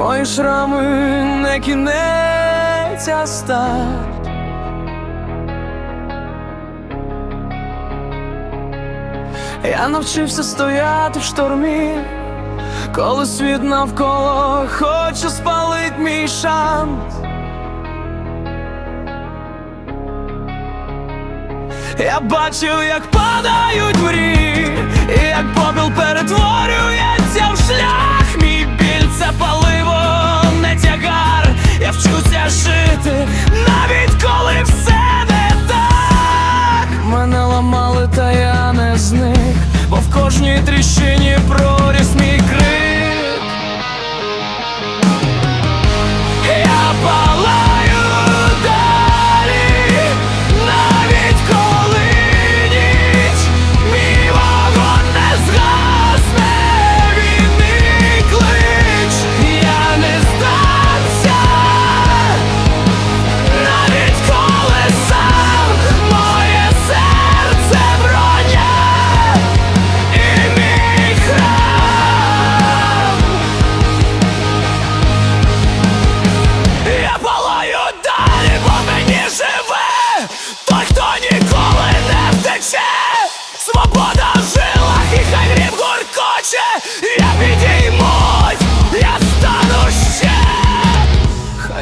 Мої шрами не кінець, а старт Я навчився стояти в штормі, коли світ навколо хоче спалить мій шанс. Я бачив, як падають мрії, і як попіл перетворюється в шлях. Мій біль це паливо, в тріщині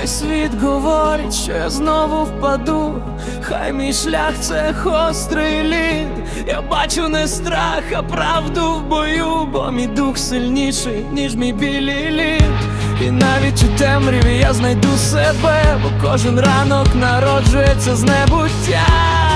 світ говорить, що я знову впаду. Хай мій шлях це гострий лід. Я бачу не страх, а правду в бою, бо мій дух сильніший, ніж мій білий лід. І навіть у темряві я знайду себе, бо кожен ранок народжується з небуття.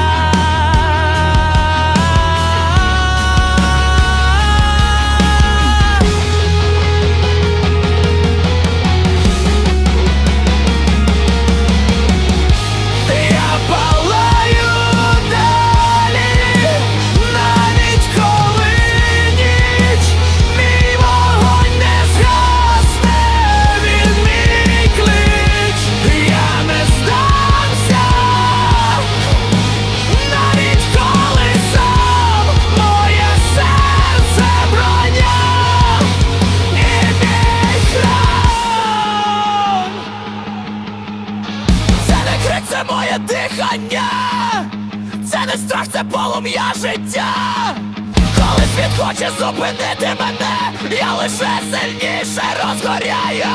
Це моє дихання, це не страх, це полум'я життя. Коли світ хоче зупинити мене, я лише сильніше розгоряю.